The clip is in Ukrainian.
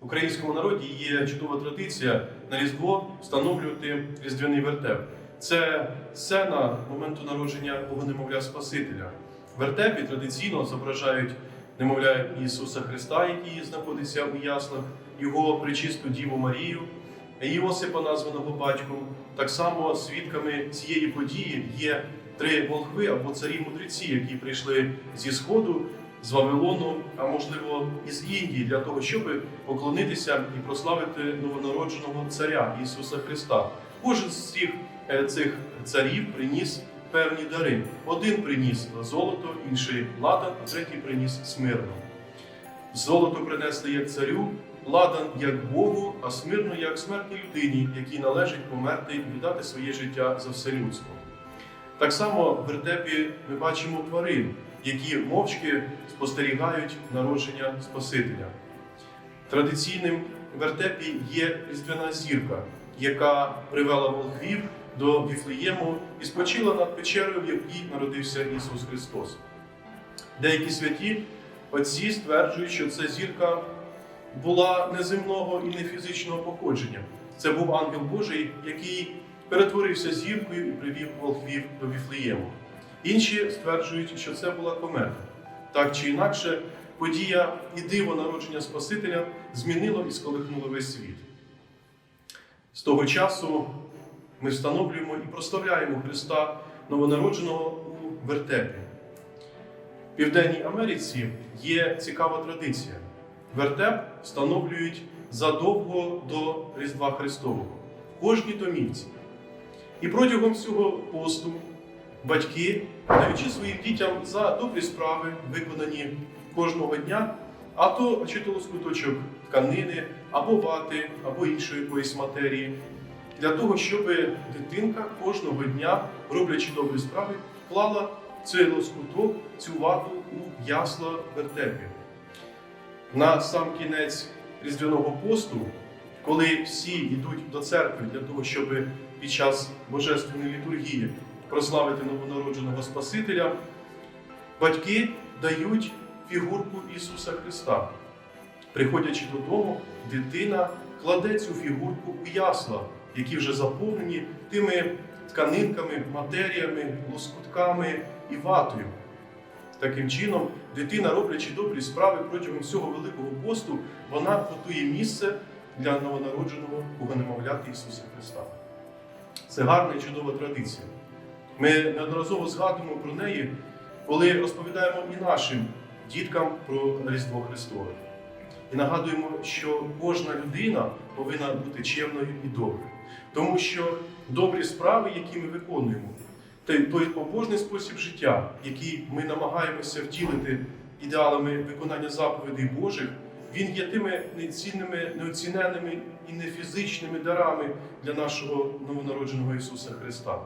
Українському народі є чудова традиція на Різдво встановлювати різдвяний вертеп. Це сцена моменту народження Бога-немовля Спасителя. В вертепі традиційно зображають немовля Ісуса Христа, який знаходиться у яслах, його причисту Діву Марію, Іосипа, названого батьком. Так само свідками цієї події є три волхви або царі-мудреці, які прийшли зі Сходу, з Вавилону, а можливо із Індії, для того, щоб поклонитися і прославити новонародженого царя Ісуса Христа. Кожен з цих, е, цих царів приніс певні дари. Один приніс золото, інший ладан, а третій приніс смирно. Золото принесли як царю, ладан як Богу, а смирно як смертній людині, якій належить померти і віддати своє життя за все людство. Так само в вертепі ми бачимо тварин, які мовчки спостерігають народження Спасителя. Традиційним вертепі є різдвяна зірка, яка привела волхвів до Віфлеєму і спочила над печерою, в якій народився Ісус Христос. Деякі святі отці стверджують, що ця зірка була неземного і не фізичного походження. Це був ангел Божий, який перетворився зіркою і привів волхвів до Віфлеєму. Інші стверджують, що це була комета. Так чи інакше, подія і диво народження Спасителя змінило і сколихнуло весь світ. З того часу ми встановлюємо і прославляємо Христа новонародженого у вертепі. В Південній Америці є цікава традиція. Вертеп встановлюють задовго до Різдва Христового в кожній домівці. І протягом всього посту батьки, даючи своїм дітям за добрі справи, виконані кожного дня, а то чи то лоскуточок тканини, або вати, або іншої якоїсь матерії, для того, щоб дитинка кожного дня, роблячи добрі справи, вклала цей лоскуток, цю вату у ясла вертепі. На сам кінець різдвяного посту, коли всі йдуть до церкви для того, щоб під час божественної літургії прославити новонародженого Спасителя, батьки дають фігурку Ісуса Христа. Приходячи додому, дитина кладе цю фігурку у ясла, які вже заповнені тими тканинками, матеріями, лоскутками і ватою. Таким чином, дитина, роблячи добрі справи протягом всього Великого посту, вона готує місце для новонародженого Богонемовляти Ісуса Христа. Це гарна і чудова традиція. Ми неодноразово згадуємо про неї, коли розповідаємо і нашим діткам про Різдво Христове. І нагадуємо, що кожна людина повинна бути чемною і доброю. Тому що добрі справи, які ми виконуємо, той, побожний спосіб життя, який ми намагаємося втілити ідеалами виконання заповідей Божих, він є тими нецінними, неоціненними і нефізичними дарами для нашого новонародженого Ісуса Христа.